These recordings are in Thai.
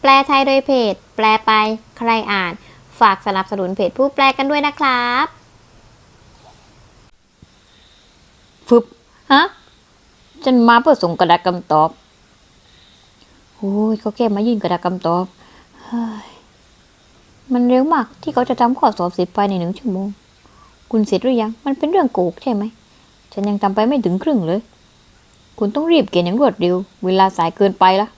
แปลไทยโดยเพจ แปลไปใครอ่าน ฝากสนับสนุนเพจผู้แปลกันด้วยนะครับฟึบฮะฉันมาเพื่อส่งกระดาษคำตอบโอ้ยเขาแค่มายื่นกระดาษคำตอบเฮ้ยมันเร็วมากที่เขาจะทำข้อสอบเสร็จภายในหนึ่งชั่วโมง คุณเสร็จหรือยัง มันเป็นเรื่องโกหกใช่ไหม ฉันยังทำไปไม่ถึงครึ่งเลย คุณต้องรีบเขียนอย่างรวดเร็ว เวลาสายเกินไปละ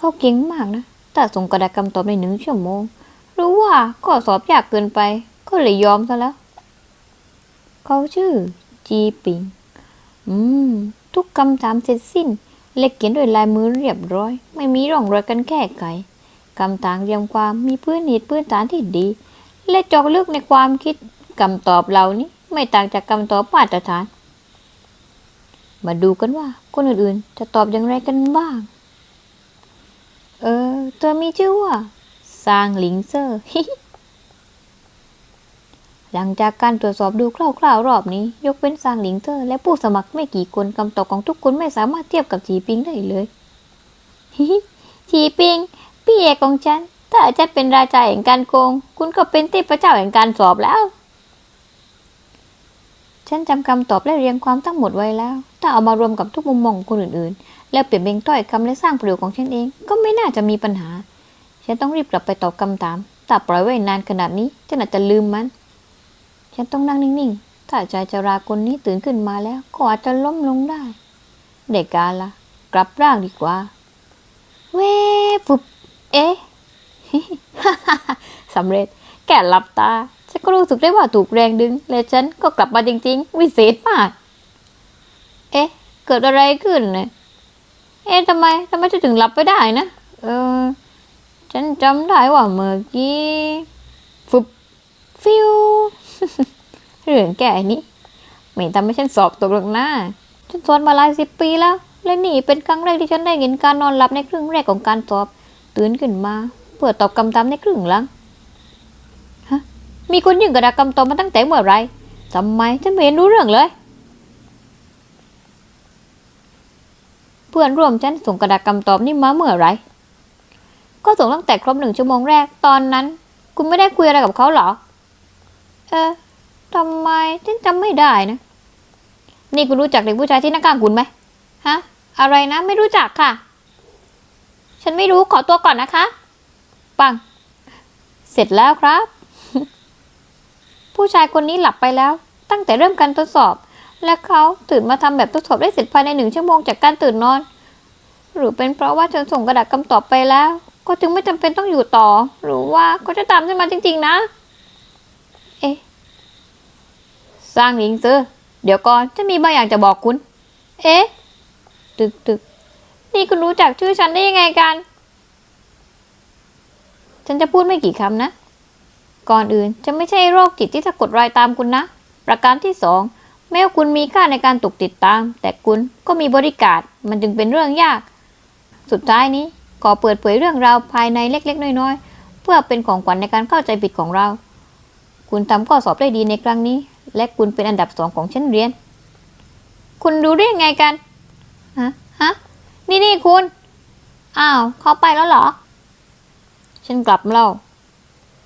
เขาเก่งมากนะ แต่ส่งกระดาษคำตอบในหนึ่งชั่วโมง รู้ว่าข้อสอบยากเกินไป ก็เลยยอมซะแล้ว เขาชื่อ จีปิง อืม ทุกคำถามเสร็จสิ้น เล็กเขียนด้วยลายมือเรียบร้อย ไม่มีร่องรอยกันแก้ไขคำถามเรียงความมีพื้นเหตุพื้นฐานที่ดี และเจอกลึกในความคิดคำตอบเหล่านี้ ไม่ต่างจากคำตอบมาตรฐาน มาดูกันว่าคนอื่นๆ จะตอบอย่างไรกันบ้าง เออเธอมีชื่อว่าซางหลิงเซอร์หลังจากการตรวจสอบดูคร่าวๆรอบนี้ ยกเว้นซางหลิงเตอร์และผู้สมัครไม่กี่คนคำตอบของทุกคนไม่สามารถเทียบกับจีปิงได้เลยฮิจีปิง พี่เอกของฉัน ถ้าอาจารย์เป็นราชาแห่งการโกง คุณก็เป็นเทพเจ้าแห่งการสอบแล้ว ฉันจำคำตอบและเรียงความทั้งหมดไว้แล้ว ถ้าเอามารวมกับทุกมุมมองของคนอื่นๆ แล้วเปลี่ยนเป็นถ้อยคำและสร้างประโยคของฉันเอง ก็ไม่น่าจะมีปัญหา ฉันต้องรีบกลับไปตอบคำถามถ้าปล่อยไว้นานขนาดนี้ฉันอาจจะลืมมัน ฉันต้องนั่งนิ่งๆ ถ้าชายชราคนนี้ตื่นขึ้นมาแล้ว ก็อาจจะล้มลงได้ เด็กกาละกลับร่างดีกว่า เว้ฟุบเอ๊ะสำเร็จ แก่หลับตา ฉันก็รู้สึกได้ว่าถูกแรงดึง และฉันก็กลับมาจริง ๆ วิเศษมาก เอ๊ะ เกิดอะไรขึ้นเนี่ย เอ๊ะทำไมทำไมฉันถึงหลับไปได้นะ เออ ฉันจำได้ว่าเมื่อกี้ฟุบฟิวเรื่องแก่นี้ไม่ทำให้ฉันสอบตกหรอกนะฉันสอนมาหลายสิบปีแล้ว และนี่เป็นครั้งแรกที่ฉันได้เห็นการนอนหลับในครึ่งแรกของการสอบ ตื่นขึ้นมาเพื่อตอบคำถามในครึ่งหลังฮะมีคนยื่นกระดาษคำตอบมาตั้งแต่เมื่อไรทำไมฉันไม่เห็นรู้เรื่องเลย เพื่อนร่วมฉันส่งกระดาษคำตอบนี่มาเมื่อไร ก็ส่งตั้งแต่ครบหนึ่งชั่วโมงแรกตอนนั้น คุณไม่ได้คุยอะไรกับเขาเหรอ เออทำไมฉันจำไม่ได้นะ นี่คุณรู้จักเด็กผู้ชายที่นั่งข้างคุณไหมฮะ อะไรนะไม่รู้จักค่ะ ฉันไม่รู้ขอตัวก่อนนะคะ ปัง เสร็จแล้วครับ ผู้ชายคนนี้หลับไปแล้ว ตั้งแต่เริ่มการทดสอบ และเขาตื่นมาทำแบบทดสอบได้เสร็จภายในหนึ่งชั่วโมงจากการตื่นนอน หรือเป็นเพราะว่าฉันส่งกระดาษคำตอบไปแล้ว ก็จึงไม่จำเป็นต้องอยู่ต่อ หรือว่าเขาจะตามฉันมาจริง ๆ นะ เอ๊ะสร้างหลิงซื้อเดี๋ยวก่อนจะมีบางอย่างจะบอกคุณ เอ๊ะตึกตึกนี่คุณรู้จักชื่อฉันได้ยังไงกัน ฉันจะพูดไม่กี่คำนะ ก่อนอื่นจะไม่ใช่โรคจิตที่สะกดรอยตามคุณนะ ประการที่สอง แม้ว่าคุณมีค่าในการตกติดตาม แต่คุณก็มีบริการมันจึงเป็นเรื่องยาก สุดท้ายนี้ขอเปิดเผยเรื่องราวภายในเล็ก ๆ น้อยๆ เพื่อเป็นของขวัญในการเข้าใจผิดของเรา คุณทำข้อสอบได้ดีในครั้งนี้ และคุณเป็นอันดับสองของชั้นเรียน คุณรู้ได้ยังไงกันฮะฮะนี่นี่คุณอ้าวเขาไปแล้วเหรอ ฉันกลับมาแล้ว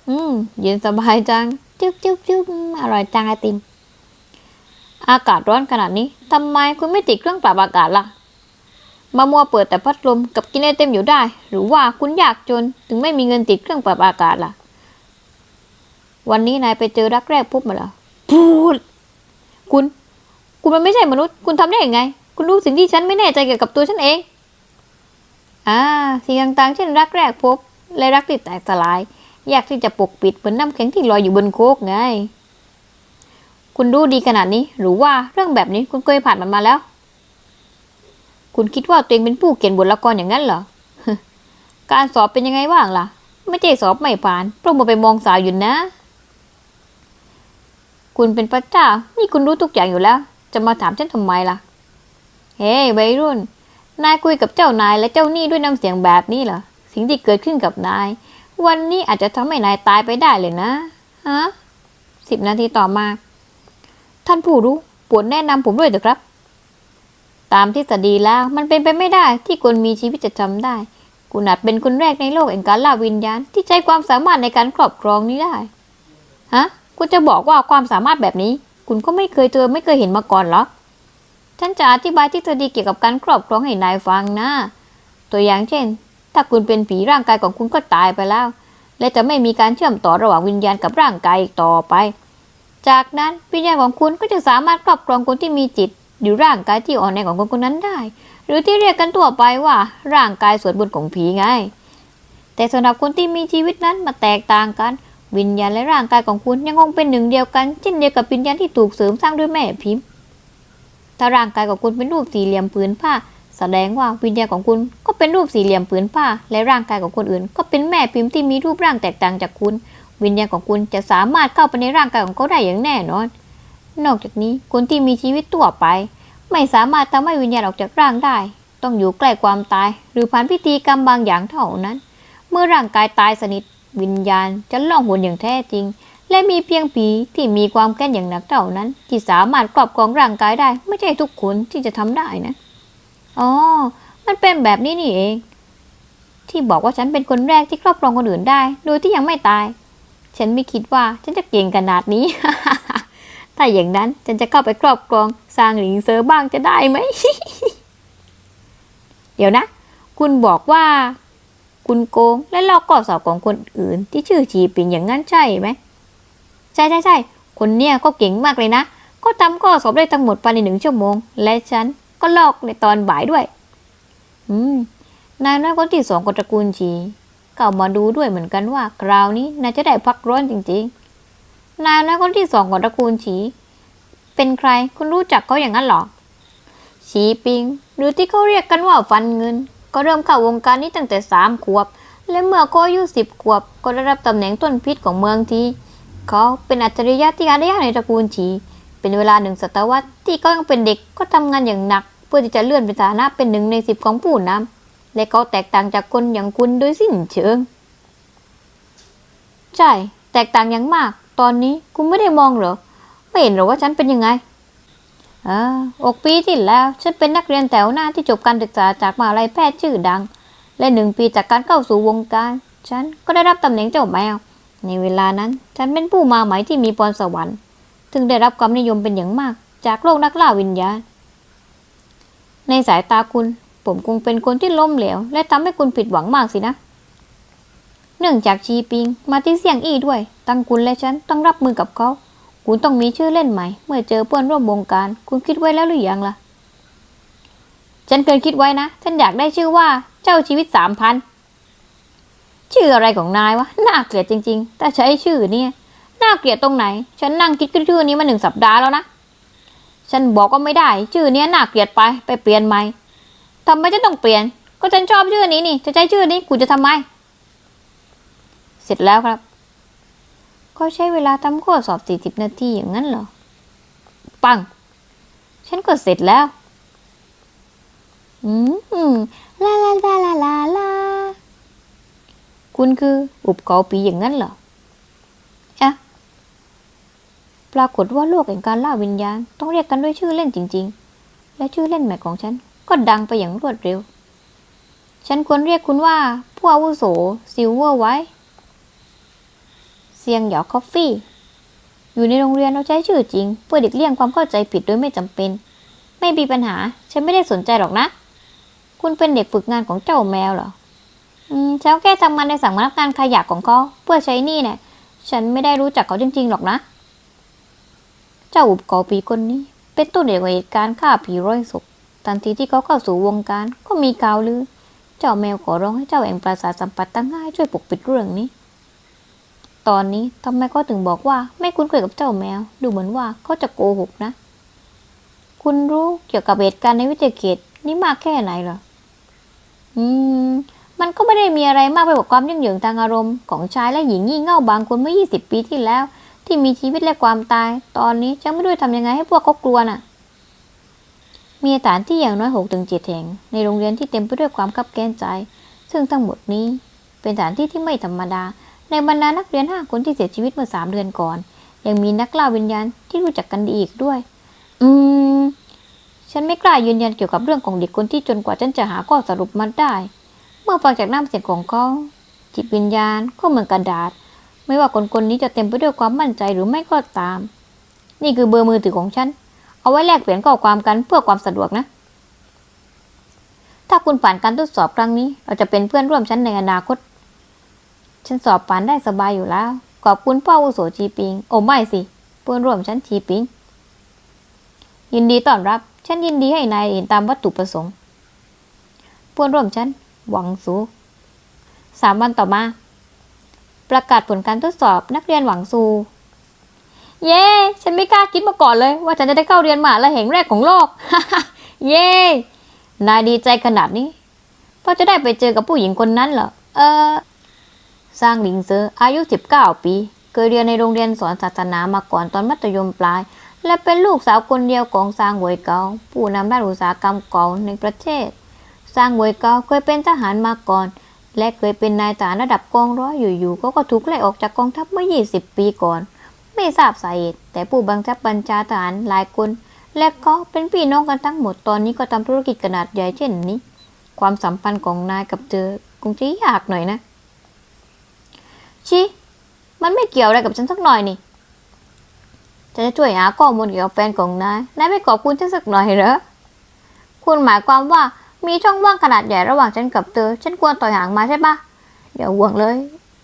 อืมเย็นสบายจัง จุ๊บจุ๊บจุ๊บอร่อยจังไอติม อากาศร้อนขนาดนี้ทำไมคุณไม่ติดเครื่องปรับอากาศล่ะมามัวเปิดแต่พัดลมกับกินไอติมอยู่ได้ หรือว่าคุณอยากจนถึงไม่มีเงินติดเครื่องปรับอากาศล่ะ วันนี้นายไปเจอรักแรกพบมาเหรอพูด คุณ คุณมันไม่ใช่มนุษย์ คุณทำได้ยังไง คุณรู้สิ่งที่ฉันไม่แน่ใจเกี่ยวกับตัวฉันเอง อ่า สิ่งต่างๆ เช่นรักแรกพบ และรักที่แตกสลาย อยากที่จะปกปิดเหมือนน้ำแข็งที่ลอยอยู่บนโคกไง คุณรู้ดีขนาดนี้ หรือว่าเรื่องแบบนี้คุณเคยผ่านมันมาแล้ว คุณคิดว่าตัวเองเป็นผู้เขียนบทละครอย่างนั้นเหรอ การสอบเป็นยังไงบ้างล่ะ ไม่ใช่สอบไม่ผ่านเพราะมัวไปมองสาวอยู่นะ คุณเป็นพระเจ้า นี่คุณรู้ทุกอย่างอยู่แล้ว จะมาถามฉันทำไมล่ะ เฮ้ยวัยรุ่น นายคุยกับเจ้านายและเจ้าหนี้ด้วยน้ำเสียงแบบนี้เหรอ สิ่งที่เกิดขึ้นกับนาย วันนี้อาจจะทำให้นายตายไปได้เลยนะ ฮะสิบนาทีต่อมา ท่านผู้รู้ปรดแนะนำผมด้วยเถอะครับ ตามทฤษฎีแล้วมันเป็นไปไม่ได้ที่คนมีชีวิตจะจำได้คคุณอาจเป็นคนแรกในโลกแห่งการล่าวิญญาณที่ใช้ความสามารถในการครอบครองนี้ได้ ฮะคุณจะบอกว่าความสามารถแบบนี้ คุณก็ไม่เคยเจอไม่เคยเห็นมาก่อนหรอฉันจะอธิบายทฤษฎีเกี่ยวกับการครอบครองให้นายฟังนะ ตัวอย่างเช่น ถ้าคุณเป็นผีร่างกายของคุณก็ตายไปแล้ว และจะไม่มีการเชื่อมต่อระหว่างวิญญาณกับร่างกายอีกต่อไป จากนั้นวิญญาณของคุณก็จะสามารถครอบครองคนที่มีจิต หรือร่างกายที่อ่อนแอของคนคนนั้นได้ หรือที่เรียกกันทั่วไปว่า ร่างกายส่วนบนของผีไง แต่สำหรับคนที่มีชีวิตนั้นมาแตกต่างกัน วิญญาณและร่างกายของคุณยังคงเป็นหนึ่งเดียวกันเช่นเดียวกับวิญญาณที่ถูกเสริมสร้างด้วยแม่พิมพ์ถ้าร่างกายของคุณเป็นรูปสี่เหลี่ยมผืนผ้า แสดงว่าวิญญาณของคุณก็เป็นรูปสี่เหลี่ยมผืนผ้า และร่างกายของคนอื่น ก็เป็นแม่พิมพ์ที่มีรูปร่างแตกต่างจากคุณ วิญญาณของคุณจะสามารถเข้าไปในร่างกายของเขาได้อย่างแน่นอน นอกจากนี้คนที่มีชีวิตทั่วไป ไม่สามารถทำให้วิญญาณออกจากร่างได้ ต้องอยู่ใกล้ความตาย หรือผ่านพิธีกรรมบางอย่างเท่านั้น เมื่อร่างกายตายสนิท วิญญาณจะล่องหนอย่างแท้จริง และมีเพียงผีที่มีความแค้นอย่างหนักเท่านั้น ที่สามารถครอบครองร่างกายได้ ไม่ใช่ทุกคนที่จะทำได้นะอ๋อมันเป็นแบบนี้นี่เอง ที่บอกว่าฉันเป็นคนแรกที่ครอบครองคนอื่นได้ โดยที่ยังไม่ตาย ฉันไม่คิดว่าฉันจะเก่งขนาดนี้ ถ้าอย่างนั้นฉันจะเข้าไปครอบครองสร้างหลิงเซอร์บ้างจะได้ไหม เดี๋ยวนะ คุณบอกว่า คุณโกงและลอกข้อสอบของคนอื่น ที่ชื่อชีปิงอย่างนั้นใช่ไหม ใช่ใช่ใช่ คนเนี้ยก็เก่งมากเลยนะ ก็ทำข้อสอบได้ทั้งหมดภายในหนึ่งชั่วโมง และฉันก็ลอกในตอนบ่ายด้วย อืม นายน้อยคนที่สองของตระกูลชี เอามาดูด้วยเหมือนกันว่าคราวนี้นายจะได้พักร้อนจริงๆ นายน้อยคนที่สองของตระกูลชีเป็นใครคุณรู้จักเขาอย่างนั้นหรอชีปิง หรือที่เขาเรียกกันว่าฟันเงิน ก็เริ่มเข้าวงการนี้ตั้งแต่สามขวบ และเมื่อเขาอายุสิบขวบ ก็ได้รับตำแหน่งต้นพิษของเมืองทีเขาเป็นอัจฉริยะที่หาได้ยากในตระกูลชีเป็นเวลาหนึ่งศตวรรษที่เขายังเป็นเด็กก็ทำงานอย่างหนัก เพื่อที่จะเลื่อนเป็นฐานะเป็นหนึ่งในสิบของผู้นำ และเขาแตกต่างจากคนอย่างคุณโดยสิ้นเชิง ใช่ แตกต่างอย่างมาก ตอนนี้คุณไม่ได้มองเหรอ ไม่เห็นหรอว่าฉันเป็นยังไงอ่าอกปีที่แล้ว ฉันเป็นนักเรียนแถวหน้าที่จบการศึกษาจากมหาลัยแพทย์ชื่อดัง และหนึ่งปีจากการเข้าสู่วงการ ฉันก็ได้รับตำแหน่งเจ้าแมว ในเวลานั้น ฉันเป็นผู้มาใหม่ที่มีพรสวรรค์ถึงได้รับความนิยมเป็นอย่างมาก จากโลกนักล่าวิญญาณ ในสายตาคุณ ผมคงเป็นคนที่ล้มเหลว และทำให้คุณผิดหวังมากสินะ เนื่องจากชีปิง มาที่เสี่ยงอี้ด้วย ตั้งคุณและฉันต้องรับมือกับเขา คุณต้องมีชื่อเล่นใหม่ เมื่อเจอเพื่อนร่วมวงการ คุณคิดไว้แล้วหรือยังล่ะ ฉันเคยคิดไว้นะ ฉันอยากได้ชื่อว่าเจ้าชีวิตสามพัน ชื่ออะไรของนายวะ น่าเกลียดจริงๆ แต่ใช้ชื่อเนี่ย น่าเกลียดตรงไหน ฉันนั่งคิดชื่อนี้มาหนึ่งสัปดาห์แล้วนะ ฉันบอกก็ไม่ได้ ชื่อเนี้ยน่าเกลียดไป ไปเปลี่ยนใหม่ ทำไมฉันต้องเปลี่ยน ก็ฉันชอบชื่อนี้นี่จะใช้ชื่อนี้กูจะทำไม เสร็จแล้วครับ ก็ใช้เวลาทำข้อสอบสี่สิบนาทีอย่างนั้นเหรอ ปัง ฉันก็เสร็จแล้ว อืมลาลาลาลาลาลาคุณคืออุบเกาปีอย่างนั้นเหรอเอะปรากฏว่าโลกแห่งการล่าวิญญาณ ต้องเรียกกันด้วยชื่อเล่นจริง ๆ และชื่อเล่นใหม่ของฉัน ก็ดังไปอย่างรวดเร็ว ฉันควรเรียกคุณว่าผู้อาวุโสซิลเวอร์ไว้ เซียงหยอคอฟฟี่ อยู่ในโรงเรียนเราใช้ชื่อจริง เพื่อเด็กเลี่ยงความเข้าใจผิดโดยไม่จำเป็น ไม่มีปัญหา ฉันไม่ได้สนใจหรอกนะ คุณเป็นเด็กฝึกงานของเจ้าแมวเหรอ อืมฉันแค่ทำงานในสำนักงานขยะของเขาเพื่อใช้หนี่เนี่ยฉันไม่ได้รู้จักเขาจริง ๆ หรอกนะ เจ้าอุบกอปีคนนี้ เป็นต้นเหตุของเหตุการณ์ฆ่าผีร้อยศพ ทันทีที่เขาเข้าสู่วงการก็มีข่าวลือ เจ้าแมวขอร้องให้เจ้าแห่งปราสาทสัมปัตตั้งง่ายช่วยปกปิดเรื่องนี้ ตอนนี้ทำไมเขาถึงบอกว่าไม่คุ้นเคยกับเจ้าแมว ดูเหมือนว่าเขาจะโกหกนะ คุณรู้เกี่ยวกับเหตุการณ์ในวิทยาเขตนี่มากแค่ไหนเหรอ อืม มันก็ไม่ได้มีอะไรมากไปกว่าความยุ่งเหยิงทางอารมณ์ของชายและหญิงงี่เง่าบางคนเมื่อ 20 ปีที่แล้ว ที่มีชีวิตและความตาย ตอนนี้ฉันไม่รู้ทำยังไงให้พวกเขากลัวน่ะ มีสถานที่อย่างน้อย6ถึง7แห่ง ในโรงเรียนที่เต็มไปด้วยความคับแค้นใจ ซึ่งทั้งหมดนี้เป็นสถานที่ที่ไม่ธรรมดา ในบรรดานักเรียน5คนที่เสียชีวิตเมื่อ3เดือนก่อน ยังมีนักล่าวิญญาณที่รู้จักกันดีอีกด้วย อืม ฉันไม่กล้ายืนยันเกี่ยวกับเรื่องของเด็กคนที่จนกว่าฉันจะหาข้อสรุปมาได้ เมื่อฟังจากน้ำเสียงของเขาจิตวิญญาณก็เหมือนกระดาษ ไม่ว่าคนคนๆนี้จะเต็มไปด้วยความมั่นใจหรือไม่ก็ตาม นี่คือเบอร์มือถือของฉัน เอาไว้แลกเปลี่ยนข้อความกันเพื่อความสะดวกนะ ถ้าคุณผ่านการทดสอบครั้งนี้ เราจะเป็นเพื่อนร่วมชั้นในอนาคต ฉันสอบผ่านได้สบายอยู่แล้ว ขอบคุณพ่ออาวุโสชีปิง โอ้ไม่สิ เพื่อนร่วมชั้นชีปิง ยินดีต้อนรับ ฉันยินดีให้นายเห็นตามวัตถุประสงค์ เพื่อนร่วมชั้น หวังสูสามวันต่อมา ประกาศผลการทดสอบนักเรียนหวังสู เย้ฉันไม่กล้าคิดมาก่อนเลย ว่าฉันจะได้เข้าเรียนมหาลัยแห่งแรกของโลก เย้นายดีใจขนาดนี้เพราะจะได้ไปเจอกับผู้หญิงคนนั้นเหรอเออสร้างหลิงเซอร์อายุ 19 ปี เคยเรียนในโรงเรียนสอนศาสนามาก่อนตอนมัธยมปลาย และเป็นลูกสาวคนเดียวของซางหวยเกาผู้นำด้านอุตสาหกรรมเก่าในประเทศซางหวยเกาเคยเป็นทหารมาก่อน และเคยเป็นนายทหารระดับกองร้อยอยู่ๆก็ถูกไล่ออกจากกองทัพเมื่อ 20 ปีก่อน ไม่ทราบสาเหตุแต่ผู้บังคับบัญชาทหารหลายคน และก็เป็นพี่น้องกันทั้งหมดตอนนี้ก็ทำธุรกิจขนาดใหญ่เช่นนี้ ความสัมพันธ์ของนายกับเธอคงจะยากหน่อยนะ ชิมันไม่เกี่ยวอะไรกับฉันสักหน่อยนี่ฉันจะช่วยหาข้อมูลเกี่ยวกับแฟนของนายนายไม่ขอบคุณฉันสักหน่อยเหรอคุณหมายความว่ามีช่องว่างขนาดใหญ่ระหว่างฉันกับเธอ ฉันควรต่อยหางมาใช่ปะอย่าห่วงเลย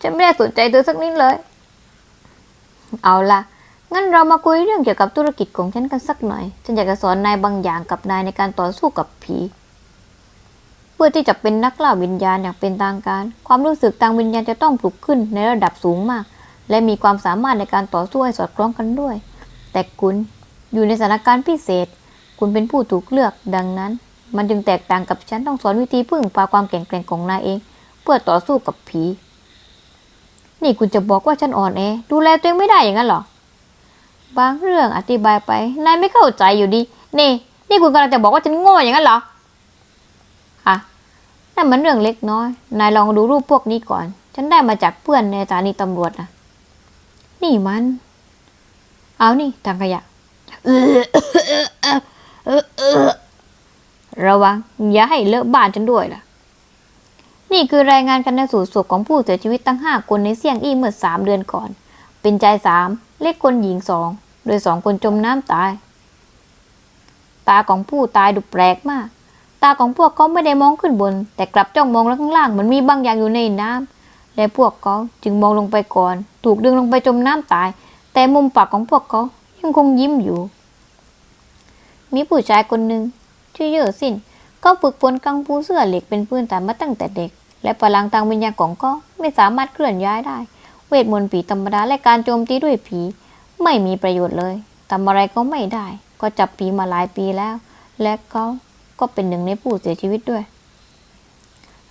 ฉันไม่ได้สนใจเธอสักนิดเลย เอาละงั้นเรามาคุยเรื่องเกี่ยวกับธุรกิจของฉันกันสักหน่อย ฉันอยากจะสอนนายบางอย่างกับนายในการต่อสู้กับผี เพื่อที่จะเป็นนักล่าวิญญาณอย่างเป็นทางการ ความรู้สึกทางวิญญาณจะต้องปลุกขึ้นในระดับสูงมาก และมีความสามารถในการต่อสู้ให้สอดคล้องกันด้วย แต่คุณอยู่ในสถานการณ์พิเศษ คุณเป็นผู้ถูกเลือกดังนั้น มันจึงแตกต่างกับฉันต้องสอนวิธีพึ่งพาความแข็งแกร่งของนายเอง เพื่อต่อสู้กับผี นี่คุณจะบอกว่าฉันอ่อนแอดูแลตัวเองไม่ได้อย่างนั้นเหรอ บางเรื่องอธิบายไป นายไม่เข้าใจอยู่ดี นี่ นี่คุณกำลังจะบอกว่าฉันโง่อย่างนั้นเหรออะนั่นมันเรื่องเล็กน้อย นายลองดูรูปพวกนี้ก่อน ฉันได้มาจากเพื่อนในสถานีตำรวจนะนี่มัน เอานี่ทางขยะระวังอย่าให้เลอะบ้านฉันด้วยล่ะ นี่คือรายงานการสูตรศพของผู้เสียชีวิตตั้งห้าคนในเซี่ยงอี้เมื่อสามเดือนก่อน เป็นชายสามเล็กคนหญิงสองโดยสองคนจมน้ำตาย ตาของผู้ตายดูแปลกมาก ตาของพวกเขาไม่ได้มองขึ้นบน แต่กลับจ้องมองลงข้างล่างเหมือนมีบางอย่างอยู่ในน้ำและพวกเขาจึงมองลงไปก่อน ถูกดึงลงไปจมน้ำตาย แต่มุมปากของพวกเขายังคงยิ้มอยู่ มีผู้ชายคนหนึ่งชื่อเย่อสินเขาฝึกฝนกังฟูเสื้อเหล็กเป็นพื้นฐานมาตั้งแต่เด็ก และพลังทางวิญญาณของเขาไม่สามารถเคลื่อนย้ายได้ เวทมนต์ผีธรรมดาและการโจมตีด้วยผี ไม่มีประโยชน์เลยทำอะไรก็ไม่ได้ ก็จับผีมาหลายปีแล้ว และเขาก็เป็นหนึ่งในผู้เสียชีวิตด้วย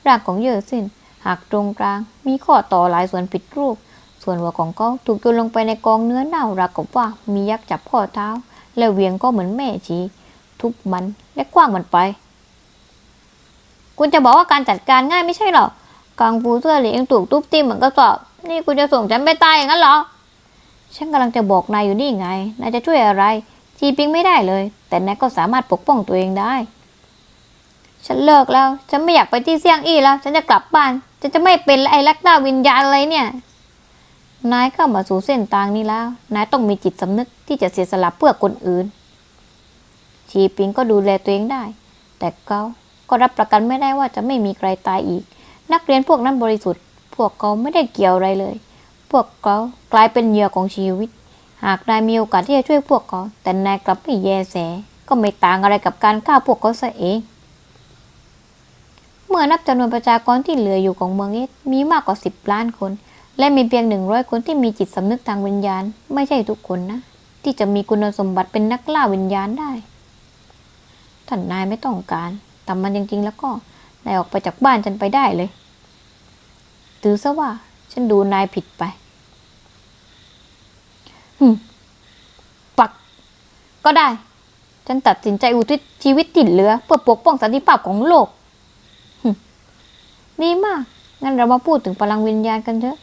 ร่างของเยอร์ซินหักตรงกลาง มีข้อต่อหลายส่วนผิดรูป ส่วนหัวของเขาถูกโยนลงไปในกองเนื้อเน่าราวกับว่ามียักษ์จับข้อเท้า และเวียงก็เหมือนแม่ชีทุบมันและคว้างมันไป คุณจะบอกว่าการจัดการง่ายไม่ใช่หรอกังฟูเสื้อเหลืองถูกทุบตีเหมือนกระสอบ นี่คุณจะส่งฉันไปตายอย่างนั้นเหรอ ฉันกำลังจะบอกนายอยู่นี่ไง นายจะช่วยอะไร จีปิงไม่ได้เลย แต่นายก็สามารถปกป้องตัวเองได้ ฉันเลิกแล้ว ฉันไม่อยากไปที่เซียงอี้แล้ว ฉันจะกลับบ้าน ฉันจะไม่เป็นไอ้ลักด้าวิญญาณอะไรเนี่ย นายเข้ามาสู่เส้นทางนี้แล้ว นายต้องมีจิตสำนึกที่จะเสียสละเพื่อคนอื่น ชีปิงก็ดูแลตัวเองได้ แต่เขา ก็รับประกันไม่ได้ว่าจะไม่มีใครตายอีก นักเรียนพวกนั้นบริสุทธิ์ พวกเขาไม่ได้เกี่ยวอะไรเลย พวกเขากลายเป็นเหยื่อของชีวิต หากนายมีโอกาสที่จะช่วยพวกเขา แต่นายกลับไม่แยแส ก็ไม่ต่างอะไรกับการฆ่าพวกเขาซะเอง เมื่อนับจำนวนประชากรที่เหลืออยู่ของเมืองเอสมีมากกว่าสิบล้านคน และมีเพียงหนึ่งร้อยคนที่มีจิตสำนึกทางวิญญาณ ไม่ใช่ทุกคนนะ ที่จะมีคุณสมบัติเป็นนักล่าวิญญาณได้ท่านนายไม่ต้องการ ทำมันจริง ๆ แล้วก็นายออกไปจากบ้านฉันไปได้เลย ถือซะว่า ฉันดูนายผิดไปหึมปัก ก็ได้ ฉันตัดสินใจอุทิศชีวิตที่เหลือ เพื่อปกป้องสันติภาพของโลกหึดีมาก งั้นเรามาพูดถึงพลังวิญญาณกันเถอะ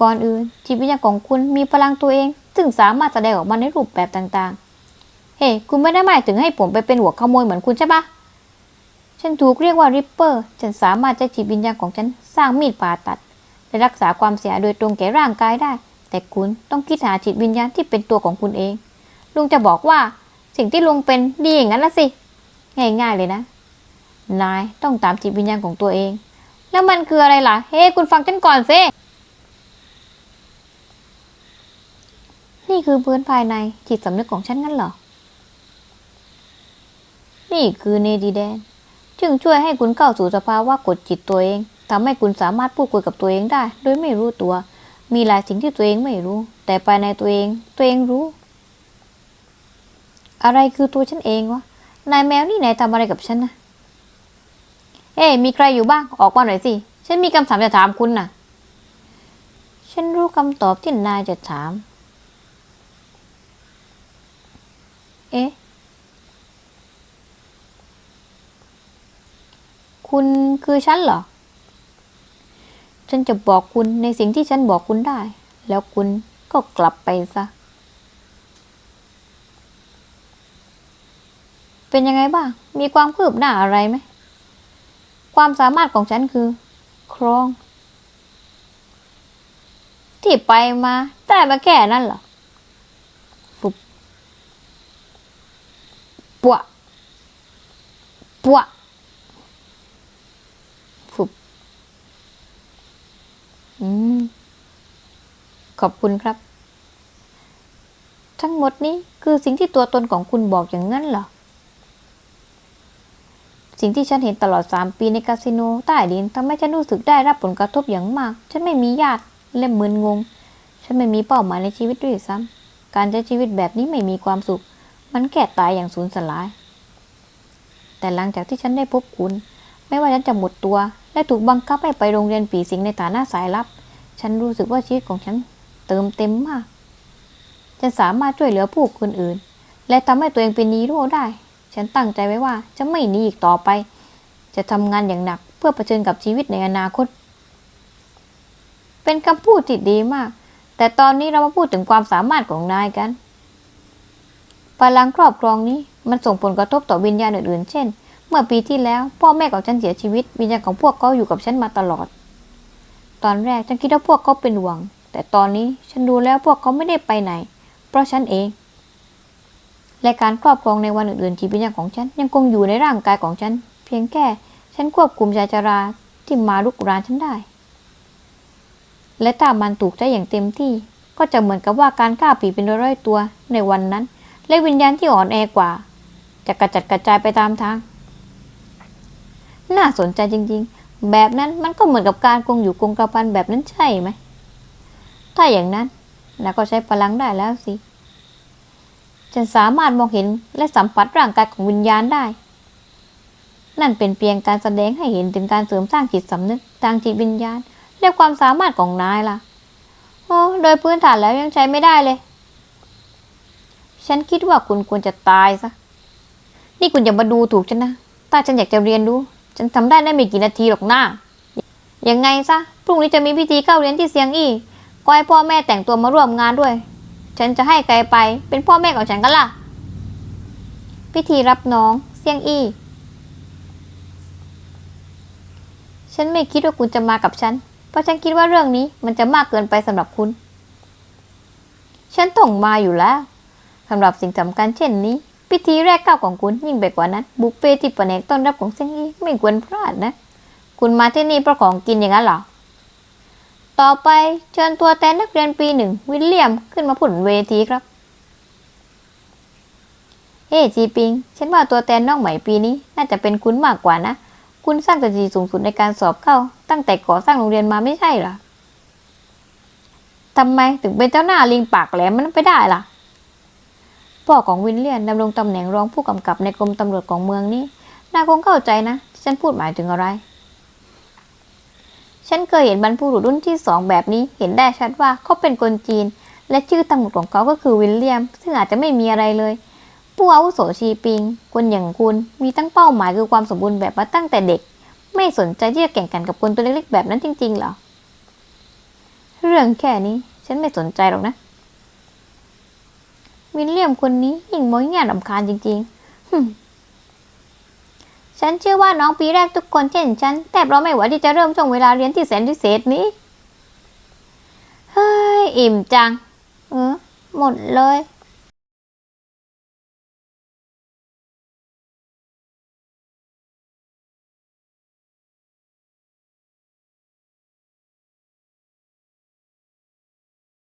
ก่อนอื่นจิตวิญญาณของคุณมีพลังตัวเอง ซึ่งสามารถแสดงออกมาในรูปแบบต่างๆ เฮ้คุณไม่ได้หมายถึงให้ผมไปเป็นหัวขโมยเหมือนคุณใช่ปะ ฉันถูกเรียกว่าริปเปอร์ ฉันสามารถใช้จิตวิญญาณของฉันสร้างมีดผ่าตัด และรักษาความเสียโดยตรงแก่ร่างกายได้ แต่คุณต้องคิดหาจิตวิญญาณที่เป็นตัวของคุณเอง ลุงจะบอกว่าสิ่งที่ลุงเป็นดีอย่างนั้นละสิ ง่ายๆเลยนะ นายต้องตามจิตวิญญาณของตัวเอง แล้วมันคืออะไรล่ะ เฮ้ คุณฟังฉันก่อนสินี่คือพื้นภายในจิตสำนึกของฉันงั้นเหรอ นี่คือเนดีแดน จึงช่วยให้คุณเข้าสู่สภาวะกดจิตตัวเองทำให้คุณสามารถพูดคุยกับตัวเองได้ โดยไม่รู้ตัว มีหลายสิ่งที่ตัวเองไม่รู้ แต่ภายในตัวเอง ตัวเองรู้ อะไรคือตัวฉันเองวะนายแมวนี่นายทำอะไรกับฉันนะเอ้มีใครอยู่บ้างออกมาหน่อยสิฉันมีคำถามจะถามคุณน่ะ ฉันรู้คำตอบที่นายจะถาม เอ๊ะ คุณคือฉันเหรอ ฉันจะบอกคุณในสิ่งที่ฉันบอกคุณได้ แล้วคุณก็กลับไปซะ เป็นยังไงบ้าง มีความคืบหน้าอะไรไหม ความสามารถของฉันคือ ครอง ที่ไปมาได้มาแค่นั้นเหรอฟุบปวะปวะฟุบ อืม ขอบคุณครับ ทั้งหมดนี้คือสิ่งที่ตัวตนของคุณบอกอย่างนั้นเหรอ สิ่งที่ฉันเห็นตลอด3ปีในคาสิโนใต้ดินทำให้ฉันรู้สึกได้รับผลกระทบอย่างมาก ฉันไม่มีญาติและมึนงง ฉันไม่มีเป้าหมายในชีวิตด้วยซ้ำการใช้ชีวิตแบบนี้ไม่มีความสุข มันแค่ตายอย่างสูญสลาย แต่หลังจากที่ฉันได้พบคุณ ไม่ว่าฉันจะหมดตัว และถูกบังคับให้ไปโรงเรียนปีสิงในฐานะสายลับ ฉันรู้สึกว่าชีวิตของฉันเติมเต็มมาก ฉันสามารถช่วยเหลือผู้คนอื่น และทำให้ตัวเองเป็นนีโร่ได้ ฉันตั้งใจไว้ว่าจะไม่หนีอีกต่อไป จะทำงานอย่างหนักเพื่อเผชิญกับชีวิตในอนาคต เป็นคำพูดที่ดีมาก แต่ตอนนี้เรามาพูดถึงความสามารถของนายกันพลังครอบครองนี้มันส่งผลกระทบต่อวิญญาณอื่นๆ เช่น เมื่อปีที่แล้ว พ่อแม่ของฉันเสียชีวิต วิญญาณของพวกเขาอยู่กับฉันมาตลอด ตอนแรกฉันคิดว่าพวกเขาเป็นห่วงแต่ตอนนี้ฉันดูแล้วพวกเขาไม่ได้ไปไหน เพราะฉันเอง และการครอบครองในวันอื่นๆจิตวิญญาณของฉันยังคงอยู่ในร่างกายของฉัน เพียงแค่ฉันควบคุมชายชาราที่มาลุกรานฉันได้ และถ้ามันถูกใช้อย่างเต็มที่ ก็จะเหมือนกับว่าการฆ่าผีเป็นร้อยๆตัวในวันนั้น และวิญญาณที่อ่อนแอกว่า จะกระจัดกระจายไปตามทาง น่าสนใจจริงๆ แบบนั้นมันก็เหมือนกับการคงอยู่คงกระพันแบบนั้นใช่ไหม ถ้าอย่างนั้นนาก็ใช้พลังได้แล้วสิ ฉันสามารถมองเห็นและสัมผัสร่างกายของวิญญาณได้ นั่นเป็นเพียงการแสดงให้เห็นถึงการเสริมสร้างจิตสำนึกทางจิตวิญญาณ และความสามารถของนายล่ะ โอ้โดยพื้นฐานแล้วยังใช้ไม่ได้เลย ฉันคิดว่าคุณควรจะตายซะ นี่คุณอย่ามาดูถูกฉันนะถ้าฉันอยากจะเรียนรู้ ฉันทำได้ได้ไม่กี่นาทีหรอกหน้ายังไงซะ พรุ่งนี้จะมีพิธีเข้าเรียนที่เซียงอี้ก็ให้พ่อแม่แต่งตัวมาร่วมงานด้วย ฉันจะให้ใครไป เป็นพ่อแม่ของฉันกันล่ะ พิธีรับน้องเซียงอี้ ฉันไม่คิดว่าคุณจะมากับฉัน เพราะฉันคิดว่าเรื่องนี้มันจะมากเกินไปสำหรับคุณ ฉันต้องมาอยู่แล้วสำหรับสิ่งสำคัญเช่นนี้ พิธีแรกเก้าของคุณยิ่งไปกว่านั้นบุฟเฟ่ที่ปนกต้อนรับของเซียงอี้ไม่ควรพลาดนะ คุณมาที่นี่เพราะของกินอย่างนั้นเหรอ ต่อไปเชิญตัวแทนนักเรียนปีหนึ่งวิลเลียมขึ้นมาพูดบนเวทีครับเฮ้จีปิง ฉันว่าตัวแทนน้องใหม่ปีนี้น่าจะเป็นคุณมากกว่านะ คุณสร้างสถิติสูงสุดในการสอบเข้า ตั้งแต่ก่อสร้างโรงเรียนมาไม่ใช่หรอทำไมถึงเป็นเจ้าหน้าลิงปากแหลมมันไปได้ล่ะ พ่อของวินเลียนดำรงตำแหน่งรองผู้กำกับในกรมตำรวจของเมืองนี้นายคงเข้าใจนะที่ฉันพูดหมายถึงอะไร ฉันเคยเห็นบรรพบุรุษรุ่นที่สองแบบนี้ เห็นได้ชัดว่าเขาเป็นคนจีน และชื่อตำรวจของเขาก็คือวิลเลียม ซึ่งอาจจะไม่มีอะไรเลย ผู้อาวุโสชีปิง คนอย่างคุณ มีตั้งเป้าหมายคือความสมบูรณ์แบบมาตั้งแต่เด็ก ไม่สนใจที่จะแข่งขันกับคนตัวเล็กๆแบบนั้นจริงๆเหรอ เรื่องแค่นี้ ฉันไม่สนใจหรอกนะ วิลเลียมคนนี้ยิ่งมอยแง่ลำคาญจริงๆฮึฉันเชื่อว่าน้องปีแรกทุกคนเช่นฉันแต่เราไม่ไหวที่จะเริ่มช่วงเวลาเรียนที่แสนพิเศษนี้ เฮ้ย อิ่มจัง เออหมดเลย